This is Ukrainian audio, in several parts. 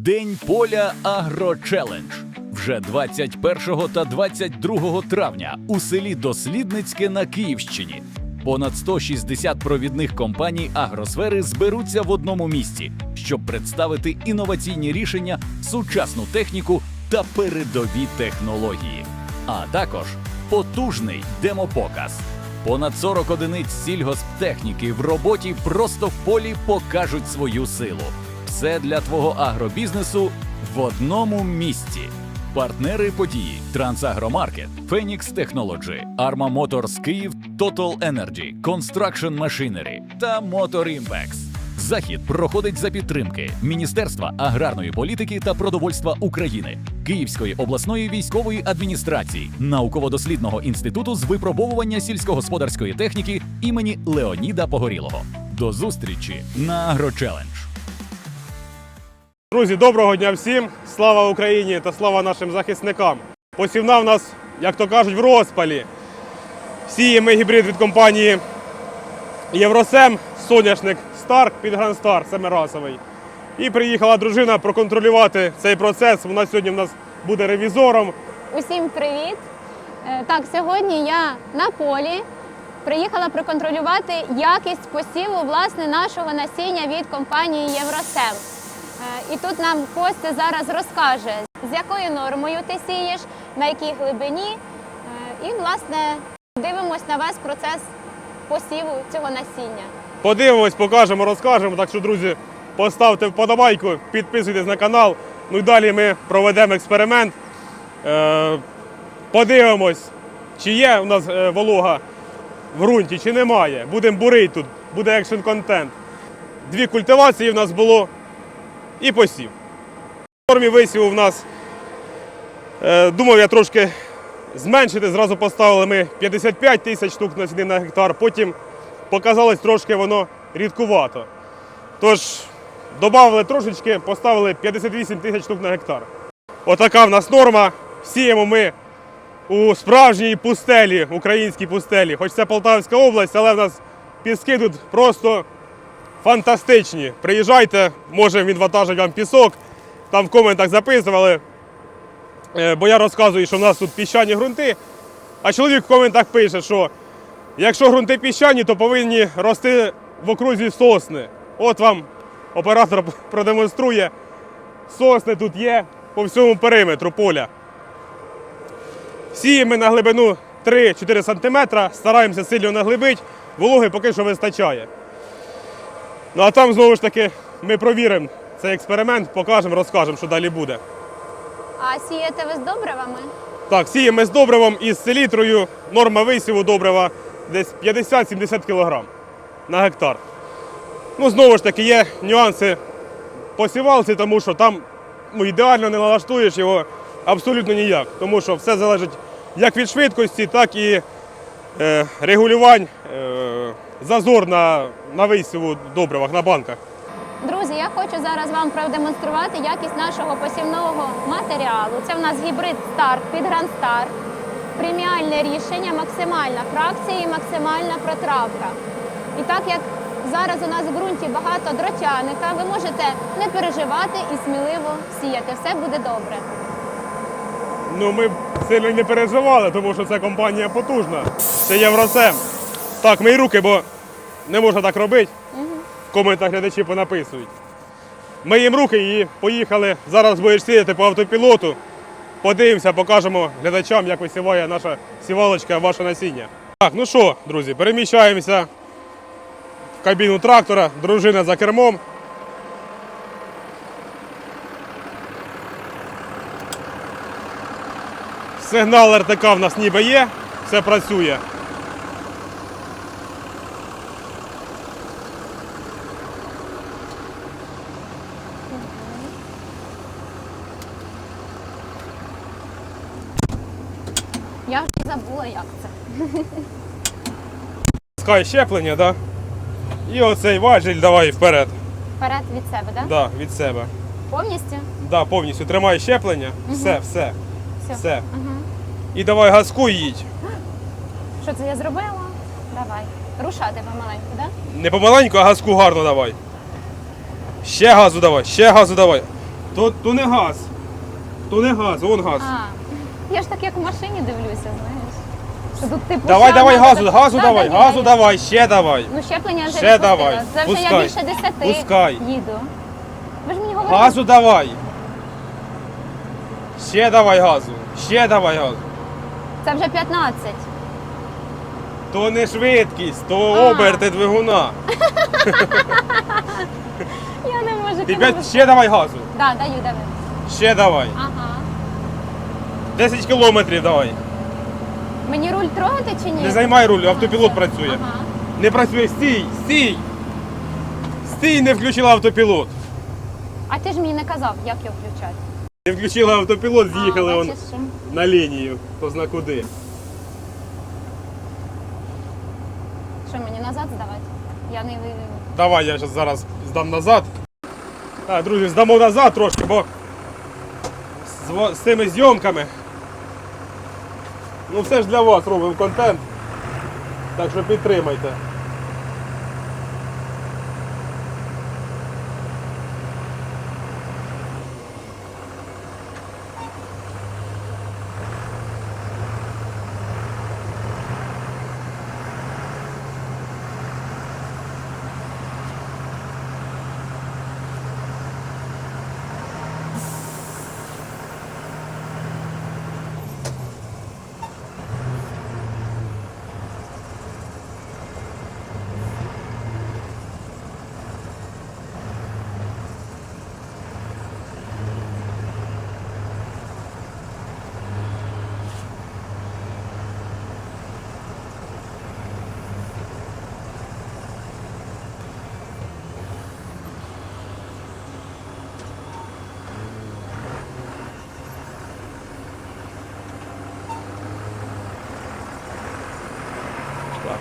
День поля Агрочелендж. Вже 21 та 22 травня у селі Дослідницьке на Київщині. Понад 160 провідних компаній агросфери зберуться в одному місці, щоб представити інноваційні рішення, сучасну техніку та передові технології. А також потужний демопоказ. Понад 40 одиниць сільгосптехніки в роботі просто в полі покажуть свою силу. Все для твого агробізнесу в одному місці. Партнери події Трансагромаркет, Phoenix Technology, Arma Motors Київ, Total Energy, Construction Machinery та Motor Impex. Захід проходить за підтримки Міністерства аграрної політики та продовольства України, Київської обласної військової адміністрації, науково-дослідного інституту з випробовування сільськогосподарської техніки імені Леоніда Погорілого. До зустрічі на Агрочелендж. Друзі, доброго дня всім! Слава Україні та слава нашим захисникам! Посівна в нас, як то кажуть, в розпалі. Сіємо гібрид від компанії Євросем, соняшник Старк під Грандстар, семирасовий. І приїхала дружина проконтролювати цей процес. Вона сьогодні в нас буде ревізором. Усім привіт! Е, Так, сьогодні я на полі приїхала проконтролювати якість посіву власне нашого насіння від компанії Євросем. Е, І тут нам Костя зараз розкаже, з якою нормою ти сієш, на якій глибині. Е, І, власне, дивимось на весь процес посіву цього насіння. Подивимось, покажемо, розкажемо. Так що, друзі, поставте вподобайку, підписуйтесь на канал. Ну і далі ми проведемо експеримент. Е, подивимось, чи є у нас волога в ґрунті, чи немає. Будемо бурити тут, буде екшн контент. Дві культивації в нас було і посів. В нормі висіву в нас, е, думав я трошки зменшити. Зразу поставили ми 55 тисяч штук на сіни на гектар. Потім показалось трошки воно рідкувато. Тож додали трошечки, поставили 58 тисяч штук на гектар. Отака в нас норма. Сіємо ми у справжній пустелі, українській пустелі. Хоч це Полтавська область, але в нас піски тут просто фантастичні. Приїжджайте, може відвантажить вам пісок. Там в коментах записували. Е, Бо я розказую, що в нас тут піщані ґрунти. А чоловік в коментах пише, що Якщо ґрунти піщані, то повинні рости в окрузі сосни. От вам оператор продемонструє. Сосни тут є по всьому периметру поля. Сіємо на глибину 3-4 см, стараємося сильно наглибити, вологи поки що вистачає. Ну а там знову ж таки ми провіримо цей експеримент, покажемо, розкажемо, що далі буде. А сієте ви з добривами? Так, сіємо з добривом і з селітрою. Норма висіву добрива десь 50-70 кг на гектар. Ну, знову ж таки, є нюанси по сівалці, тому що там ну, ідеально не налаштуєш його абсолютно ніяк. Тому що все залежить як від швидкості, так і е, регулювань, е, зазор на, на висіву добривах на банках. Друзі, я хочу зараз вам продемонструвати якість нашого посівного матеріалу. Це в нас гібрид Старк під Грандстар. Преміальне рішення, максимальна фракція і максимальна протравка. І так як зараз у нас в ґрунті багато дротяника, ви можете не переживати і сміливо сіяти. Все буде добре. Ну, ми сильно не переживали, тому що це компанія потужна. Це Євросем. Так, мої руки, бо не можна так робити. В коментах глядачі понаписують. Миємо руки і поїхали. Зараз будеш сіяти по автопілоту. Подивимося, покажемо глядачам, як висіває наша сівалочка, ваше насіння. Так, ну що, друзі, переміщаємося в кабіну трактора, дружина за кермом. Сигнал РТК в нас ніби є, все працює. Я вже забула, як це. Скай щеплення, да? І оцей важіль давай вперед. Вперед від себе, так? Да? Да, від себе. Повністю? Да, повністю тримай щеплення. Все, все. Все. Все. Угу. І давай газку і їдь. Що це я зробила? Давай. Рушати помаленьку, так? Да? Не помаленьку, а газку гарно давай. Ще газу давай, ще газу давай. То, то не газ. То не газ, вон газ. А, я ж так як в машині дивлюся, знаєш. Що тут типу Давай, давай газу, газу Да, давай, да, газу давай, ще давай. Ну щеплення вже Ще відпустила. давай, Це вже я пускай, більше десяти пускай. їду. Ви ж мені говорили. Газу давай. Ще давай газу. Ще давай газу. Це вже 15. То не швидкість, то А. оберти двигуна. Я не можу. Ти коли п'ять, ще давай газу. Да, даю, давай. Ще давай. Ага. 10 кілометрів давай. Мені руль трогати чи ні? Не займай руль, автопілот працює. Ага. Не працює, стій, стій. Стій, не включила автопілот. А ти ж мені не казав, як його включати. Не включила автопілот, з'їхали он бачиш, що? на лінію. То зна куди. Що мені назад здавати? Я не ви- Давай я зараз зараз здам назад. Так, друзі, здамо назад трошки, бо з, во- з цими зйомками. Ну все ж для вас робимо контент. Так що підтримайте.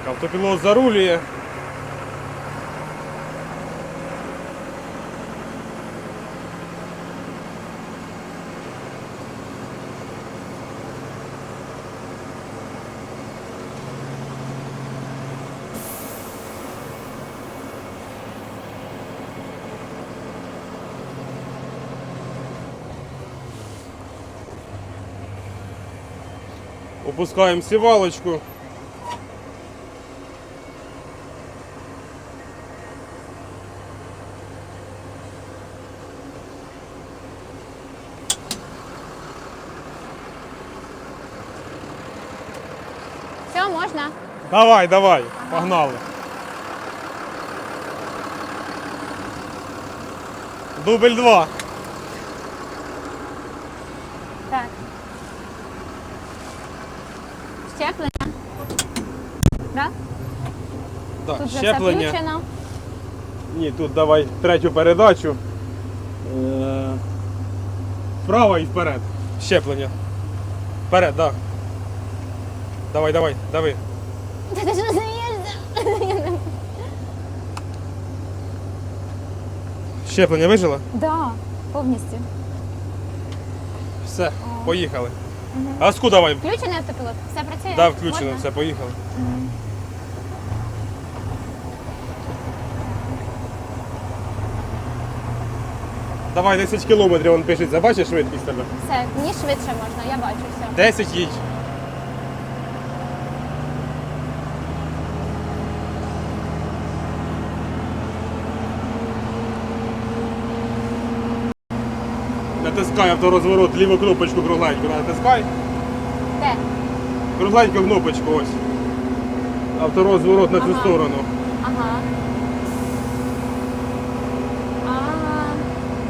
автопілот зарулює. Опускаємо сівалочку. Давай, давай, погнали. Дубль два. Так. Щеплення. Да? Так, Тут вже щеплення. включено. Ні, тут давай третю передачу. Е, Вправо і вперед. Щеплення. Вперед, так. Да. Давай, давай, давай. Та ти ж розумієшся? Щеплення вижило? Да, повністю. Все, поїхали. А Газку давай. Включений автопілот? Все працює? Да, включено, Можна? все, поїхали. Давай 10 кілометрів, він пишеться. Бачиш швидкість тебе? Все, мені швидше можна, я бачу все. 10 їдь. Натискай авторозворот, ліву кнопочку кругленьку. Натискай. Де? Кругленьку кнопочку ось. Авторозворот на цю Ага. сторону. Ага. Ага.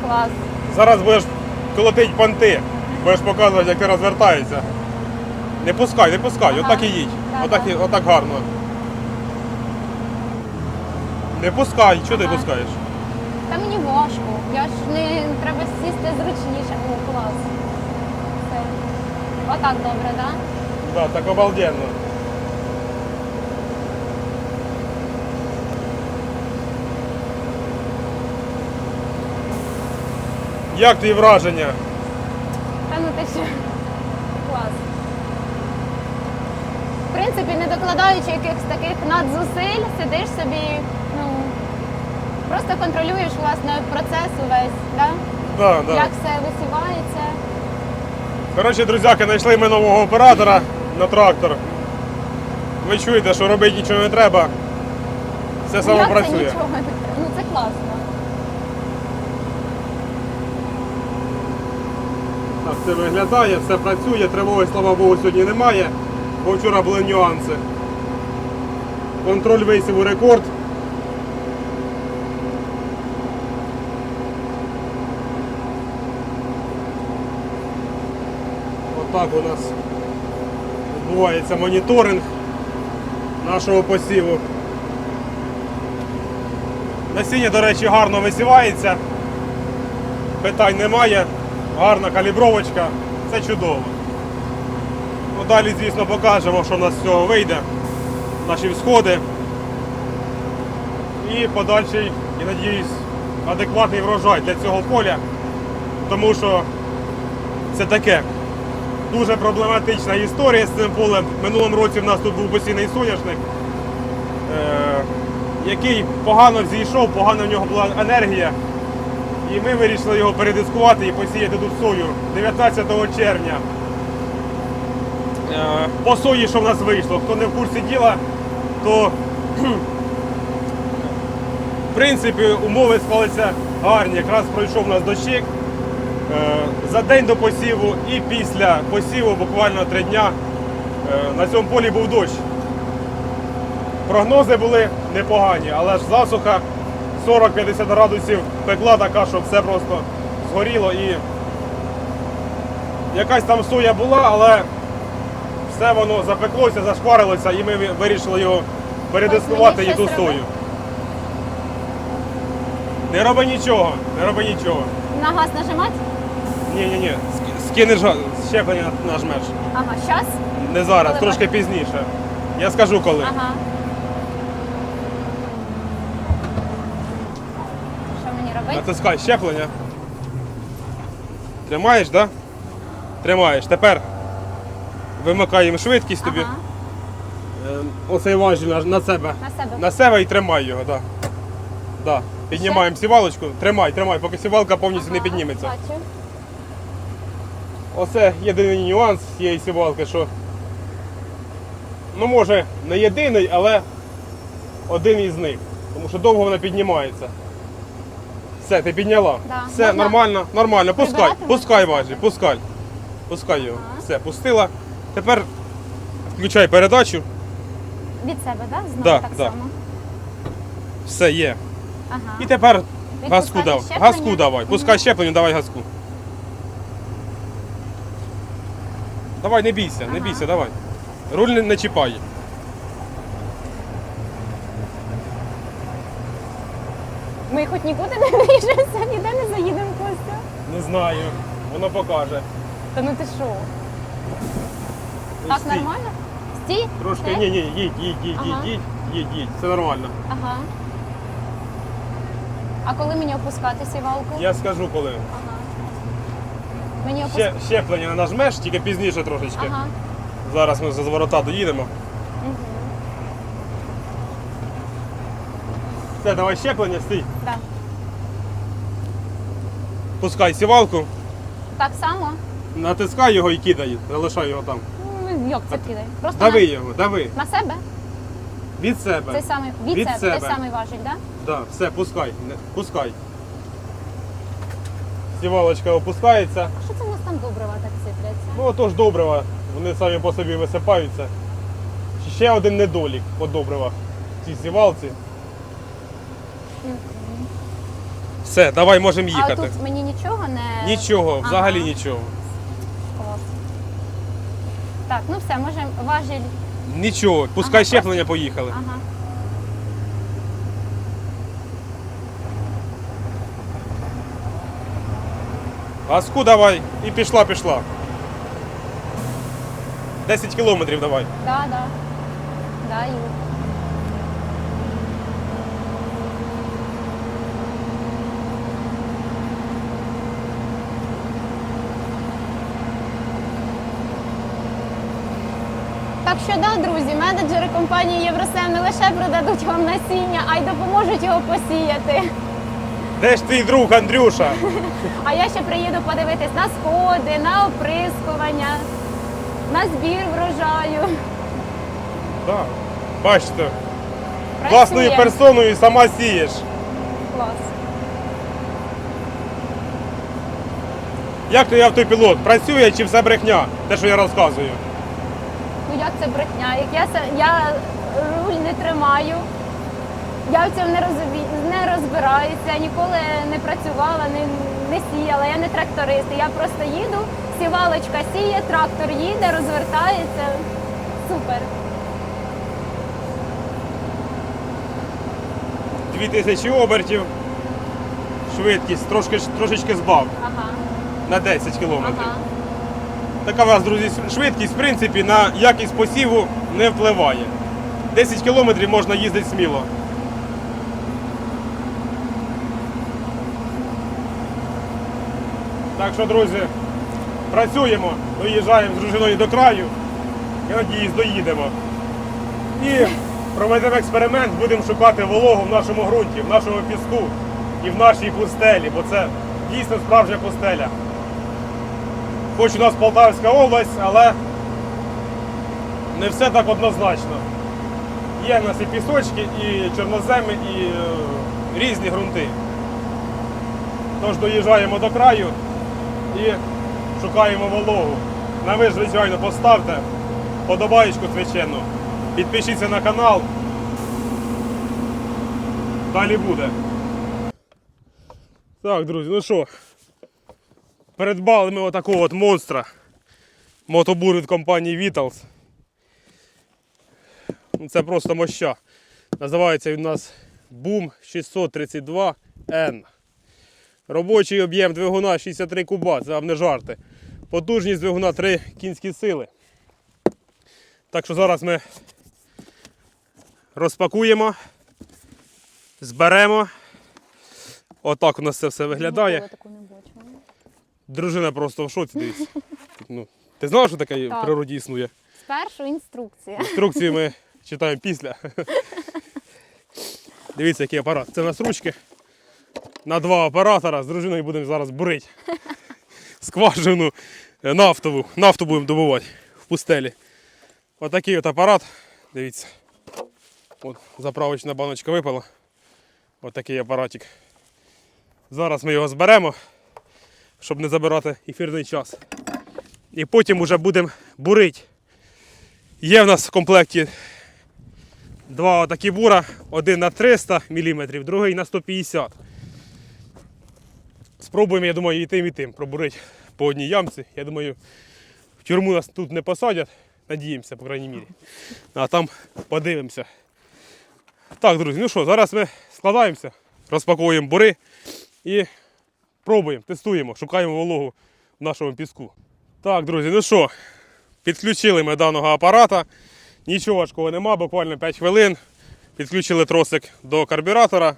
Клас. Зараз будеш колотить понти. Будеш показувати, як ти розвертаєшся. Не пускай, не пускай, Ага. отак і їдь. Да, Отак, і- отак гарно. Не пускай, що ти Ага. пускаєш? Важко. Я ж не треба сісти зручніше. О, клас. Все. Отак добре, так? Да? Да, так обалденно. Як твої враження? Та ну ти що? Клас. В принципі, не докладаючи якихось таких надзусиль, сидиш собі, ну, просто контролюєш власне процес увесь, да? Да, да. як все висівається. Коротше, друзяки, знайшли ми нового оператора на трактор. Ви чуєте, що робити нічого не треба. Все само як це працює. нічого не треба? Ну це класно. Так це виглядає, все працює, тривоги, слава Богу, сьогодні немає, бо вчора були нюанси. Контроль висіву рекорд. Отак у нас відбувається моніторинг нашого посіву. Насіння, до речі, гарно висівається. Питань немає. Гарна калібровочка. Це чудово. Ну, далі, звісно, покажемо, що в нас з цього вийде. Наші всходи. І подальший, і надіюсь, адекватний врожай для цього поля. Тому що це таке дуже проблематична історія з цим полем. Минулому році в нас тут був постійний соняшник, е- який погано зійшов, погано в нього була енергія. І ми вирішили його передискувати і посіяти тут сою 19 червня. Е, По сої, що в нас вийшло, хто не в курсі діла, то в принципі умови склалися гарні. Якраз пройшов у нас дощик. Е, За день до посіву і після посіву буквально три дня е, на цьому полі був дощ. Прогнози були непогані, але ж засуха 40-50 градусів пекла така, що все просто згоріло і якась там соя була, але все воно запеклося, зашкварилося і ми вирішили його передискувати і ту сою. Не роби нічого, не роби нічого. На газ нажимати? Ні, ні, ні. Скинеш щеплення нажмеш. Ага, щас. Не зараз, Коли трошки бачиш? пізніше. Я скажу коли. Ага. Що мені робити? Натискай щеплення. Тримаєш, так? Да? Тримаєш. Тепер вимикаємо швидкість тобі. Ага. Е, Оцей важіль на, на себе. На себе. На себе і тримай його, так. Да. Да. Піднімаємо сівалочку. Тримай, тримай, поки сівалка повністю не підніметься. Бачу. Оце єдиний нюанс цієї сівалки, що ну може не єдиний, але один із них. Тому що довго вона піднімається. Все, ти підняла. Да. Все, Можна нормально, нормально. Пускай, прибирати пускай важі, пускай. Пускай його. Ага. Все, пустила. Тепер включай передачу. Від себе, так? Знову Да, так да. само. Все є. Ага. І тепер Відпускати газку давай. щеплення? Газку давай. Пускай щеплення, давай газку. Давай, не бійся, не бійся, давай. Руль не, не чіпай. Ми хоч нікуди не виїжджаємося, ніде не заїдемо Костя. Не знаю. Воно покаже. Та ну ти що? Так стій. нормально? Стій? Трошки, ні, ні, їдь, їдь, їдь, їдь, Ага. їдь, їдь, їдь. Все нормально. Ага. А коли мені опускати сівалку? Я скажу коли. Ага. Мені опускати. Ще, щеплення нажмеш, тільки пізніше трошечки. Ага. Зараз ми за зворота доїдемо. Угу. Все, давай щеплення, стій. Да. Пускай сівалку, Так само? натискай його і кидай. Залишай його там. Ну, як це кидає? Просто Дави на, його, дави. на себе? Від себе. Цей самий, від, Від себе, себе. той самий важіль, так? Да, все, пускай. Не- Пускай. Сівалочка опускається. А що це у нас там добрива так сипляться? Ну отож добрива, вони самі по собі висипаються. Ще- один недолік по добривах в цій сівалці. Все, давай можемо а їхати. тут мені нічого не. Нічого, взагалі Ага. нічого. Клас. Так, ну все, можемо важіль. Нічого. Пускай Ага, щеплення поїхали. Ага. Газку давай і пішла, пішла. 10 кілометрів давай. Да, да. Даю. Так що да, друзі, менеджери компанії Євросем не лише продадуть вам насіння, а й допоможуть його посіяти. Де ж твій друг Андрюша? А я ще приїду подивитись на сходи, на оприскування, на збір врожаю. Так. Бачите, власною Працює. персоною сама сієш. Клас. Як той автопілот? Працює чи все брехня? Те, що я розказую. Ну як це брехня? Як я, се- я руль не тримаю, я в цьому не, розумі... не розбираюся, ніколи не працювала, не, не сіяла, я не тракторист. Я просто їду, сівалочка сіє, трактор їде, розвертається. Супер. 2000 обертів. Швидкість трошки, трошечки збав Ага. на 10 кілометрів. Ага. Така у вас, друзі, швидкість, в принципі, на якість посіву не впливає. 10 кілометрів можна їздити сміло. Так що, друзі, працюємо, доїжджаємо з дружиною до краю. Я надіюсь, доїдемо. І проведемо експеримент, будемо шукати вологу в нашому ґрунті, в нашому піску і в нашій пустелі, бо це дійсно справжня пустеля. Хоч у нас Полтавська область, але не все так однозначно. Є в нас і пісочки, і чорноземи, і е, різні ґрунти. Тож доїжджаємо до краю і шукаємо вологу. На ви, звичайно, поставте подобаєчку священну, підпишіться на канал. Далі буде. Так, друзі, ну що, Передбали ми отакого от монстра. Мотобур від компанії Vitals. Ну, Це просто моща. Називається він у нас Boom 632N. Робочий об'єм двигуна 63 куба, це вам не жарти. Потужність двигуна 3 кінські сили. Так що зараз ми розпакуємо, зберемо. Отак у нас це все виглядає. Дружина просто в шоці дивіться. Ну, ти знала, що таке в природі існує? Спершу інструкція. Інструкції ми читаємо після. Дивіться, який апарат. Це у нас ручки. На два оператора з дружиною будемо зараз бурити. Скважину е, нафтову. Нафту будемо добувати в пустелі. Отакий от апарат. Дивіться. От заправочна баночка випала. Отакий апаратик. Зараз ми його зберемо, щоб не забирати ефірний час. І потім вже будемо бурити. Є в нас в комплекті два отакі бура, один на 300 мм, другий на 150 Спробуємо, я думаю, і тим, і тим пробурити по одній ямці. Я думаю, в тюрму нас тут не посадять, надіємося, по крайній мірі. А там подивимося. Так, друзі, ну що, зараз ми складаємося, розпаковуємо бури і пробуємо, тестуємо, шукаємо вологу в нашому піску. Так, друзі, ну що, Підключили ми даного апарата. Нічого важкого нема, буквально 5 хвилин. Підключили тросик до карбюратора.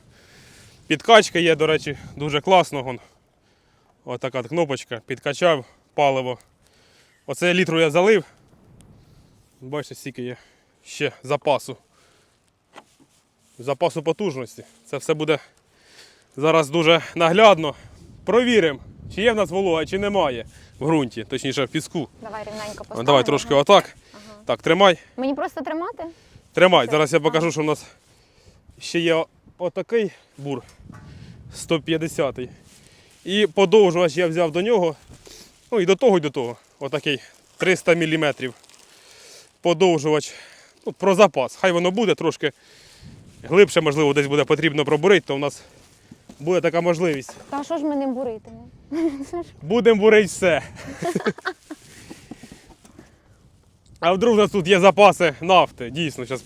Підкачка є, до речі, дуже класно. Ось така кнопочка. Підкачав паливо. Оце літру я залив. Бачите, стільки є ще запасу. Запасу потужності. Це все буде зараз дуже наглядно. Провіримо, чи є в нас волога, чи немає в ґрунті, точніше в піску. Давай рівненько поставимо. Давай трошки отак. Так, тримай. Мені просто тримати? Тримай. Зараз я покажу, що в нас ще є отакий бур 150-й. І подовжувач я взяв до нього. Ну і до того, і до того. Отакий 300 мм. Подовжувач. Ну, про запас. Хай воно буде трошки глибше, можливо, десь буде потрібно пробурити, то у нас буде така можливість. Та що ж ми не буритимо? Будемо бурити все. А вдруг у нас тут є запаси нафти, дійсно, зараз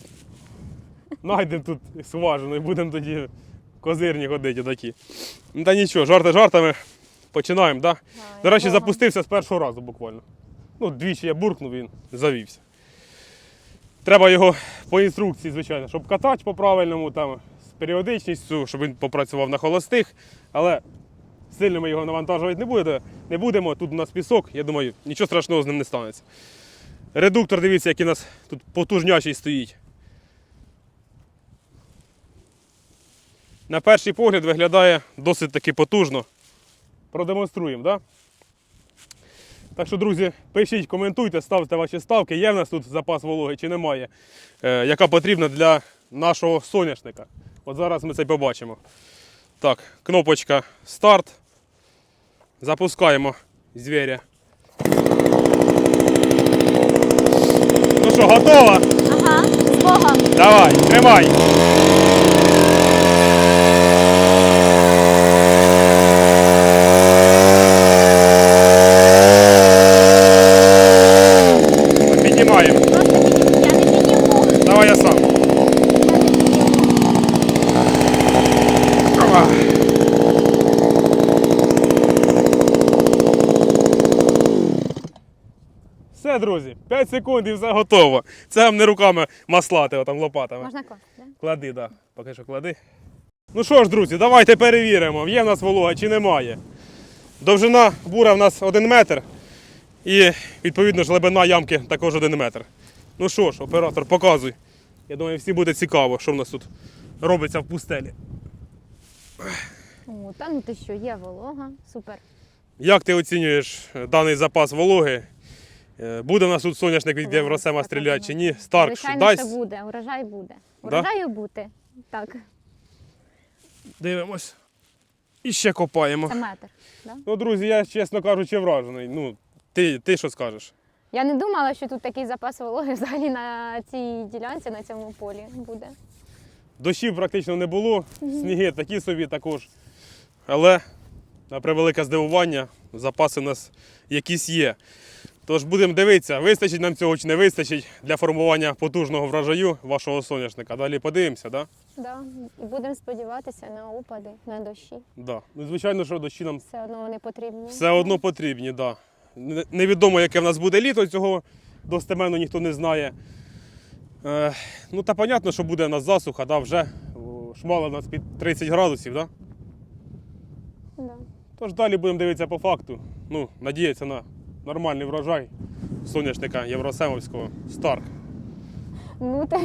знайдемо тут скважину і будемо тоді козирні ходити такі. Ну та нічого, жарти жартами. Починаємо, так? Да? До речі, запустився з першого разу буквально. Ну, двічі я буркнув, він завівся. Треба його по інструкції, звичайно, щоб катати по-правильному, там, з періодичністю, щоб він попрацював на холостих. Але сильно ми його навантажувати не будемо. Не будемо. Тут у нас пісок, я думаю, нічого страшного з ним не станеться. Редуктор, дивіться, який у нас тут потужнячий стоїть. На перший погляд виглядає досить таки потужно. Продемонструємо, так? Да? Так що, друзі, пишіть, коментуйте, ставте ваші ставки. Є в нас тут запас вологи чи немає, е, яка потрібна для нашого соняшника. От зараз ми це й побачимо. Так, кнопочка старт. Запускаємо звіря. Ну що, готова? Ага, з Богом. Давай, тримай. Піднімаємо. Просто я не підніму. Давай я сам. Ага. Все, друзі, 5 секунд і все готово. Це вам не руками маслати, там лопатами. Можна класти, да? Клади, так. Да. Поки що клади. Ну що ж, друзі, давайте перевіримо, є в нас волога чи немає. Довжина бура в нас 1 метр. І відповідно ж глибина ямки також 1 метр. Ну що ж, оператор, показуй. Я думаю, всім буде цікаво, що в нас тут робиться в пустелі. О, та ну ти що, є волога. Супер. Як ти оцінюєш даний запас вологи? Е, Буде в нас тут соняшник від Євросема стріляти чи ні? Старк Звичайно, дасть? що буде, урожай буде. Да? Урожаю бути. Так, Дивимось. І ще копаємо. це метр. Да? Ну, друзі, я, чесно кажучи, вражений. Ну, ти, ти що скажеш? Я не думала, що тут такий запас вологи взагалі на цій ділянці, на цьому полі буде. Дощів практично не було, сніги такі собі також. Але, на превелике здивування, запаси у нас якісь є. Тож будемо дивитися, вистачить нам цього чи не вистачить для формування потужного врожаю вашого соняшника. Далі подивимося, так? Да. І будемо сподіватися на опади, на дощі. Да? Да. Ну, звичайно, що дощі нам Все одно вони потрібні. все одно потрібні. Да. Невідомо, яке в нас буде літо, цього достеменно ніхто не знає. Е, ну та понятно, що буде у нас засуха, да, вже шмала у нас під 30 градусів. Да? Да. Тож далі будемо дивитися по факту. Ну, надіятися на нормальний врожай соняшника Євросемовського Старк. Ну, ти,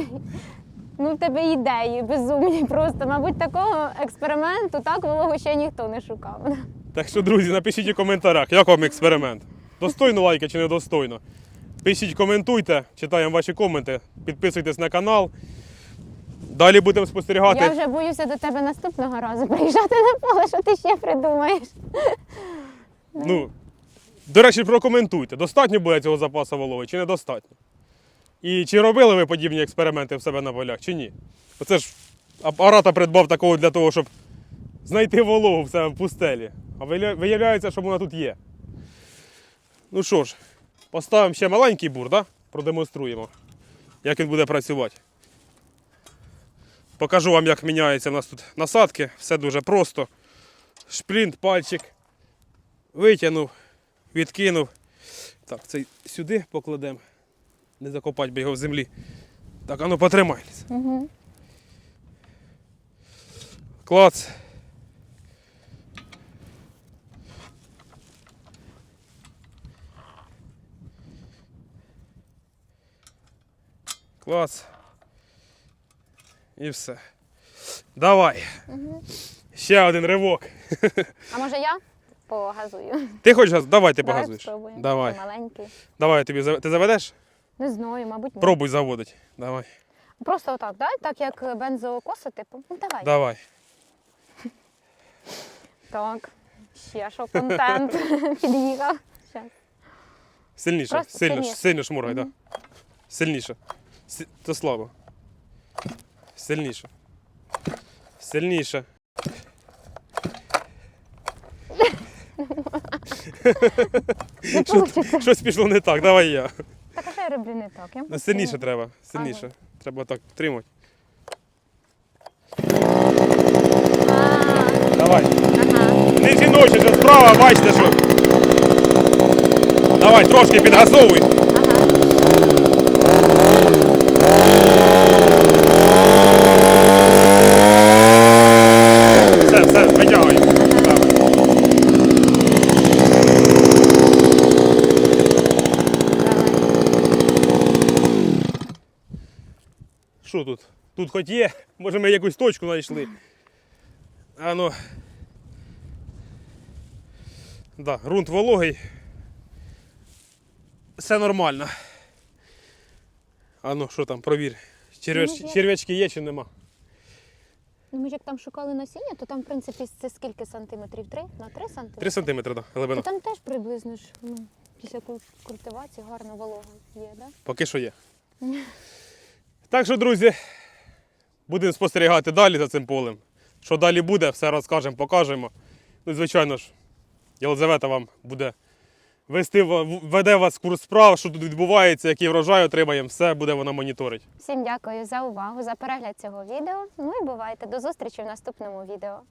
ну, в тебе ідеї безумні просто. Мабуть, такого експерименту так вологу ще ніхто не шукав. Так що, друзі, напишіть у коментарях, як вам експеримент. Достойно лайка чи недостойно. Пишіть, коментуйте, читаємо ваші коменти, підписуйтесь на канал. Далі будемо спостерігати. Я вже боюся до тебе наступного разу приїжджати на поле, що ти ще придумаєш. Ну, до речі, прокоментуйте, достатньо буде цього запасу вологи чи недостатньо. І чи робили ви подібні експерименти в себе на полях, чи ні? Оце ж апарата придбав такого для того, щоб знайти вологу в себе в пустелі. А виявляється, що вона тут є. Ну що ж, поставимо ще маленький бур, да? продемонструємо, як він буде працювати. Покажу вам, як міняються в нас тут насадки. Все дуже просто. Шплінт, пальчик. Витягнув, відкинув. Так, цей сюди покладемо. Не закопати би його в землі. Так, а ну потримайтеся. Угу. Клац. Клац. І все. Давай. Ще один ривок. А може я погазую? Ти хочеш газ? Давай ти Давай погазуєш. спробуємо. Давай. Маленький. Давай я тобі зав- Ти заведеш? Не знаю, мабуть, ні. Пробуй заводити. Давай. Просто отак, да? так як бензокоса, типу. Ну давай. Давай. Так. Ще що контент під'їхав. Щас. Сильніше, Просто сильно, сильніше. сильно шмургай, так. Да. Сильніше. Си... То слабо. Сильніше. Сильніше. Не вийде. Щось пішло не так, давай я. Так а що я роблю не так? Я Ну, Сильніше треба. Сильніше. Треба так тримати. Давай. Ага. Не жіночі, це справа, бачите, що. Давай, трошки підгазовуй. Ага. Все, все, витягуй. Так. Що тут? Хоч є, може ми якусь точку знайшли. А ну. Да, ґрунт вологий. Все нормально. А ну, що там, провір. Черв'яч... Ну, я- Черв'ячки є чи нема? Ну, ми ж як там шукали насіння, то там, в принципі, це скільки сантиметрів? Три? На три сантиметри? 3 см, да, глибина. То там теж приблизно ж ну, після куль- культивації гарна волога є, так? Да? Поки що є. Так що, друзі, будемо спостерігати далі за цим полем. Що далі буде, все розкажемо, покажемо. Ну, звичайно ж, Єлизавета вам буде вести, веде вас курс справ, що тут відбувається, який врожай отримаємо, все буде вона моніторити. Всім дякую за увагу, за перегляд цього відео. Ну і бувайте. До зустрічі в наступному відео.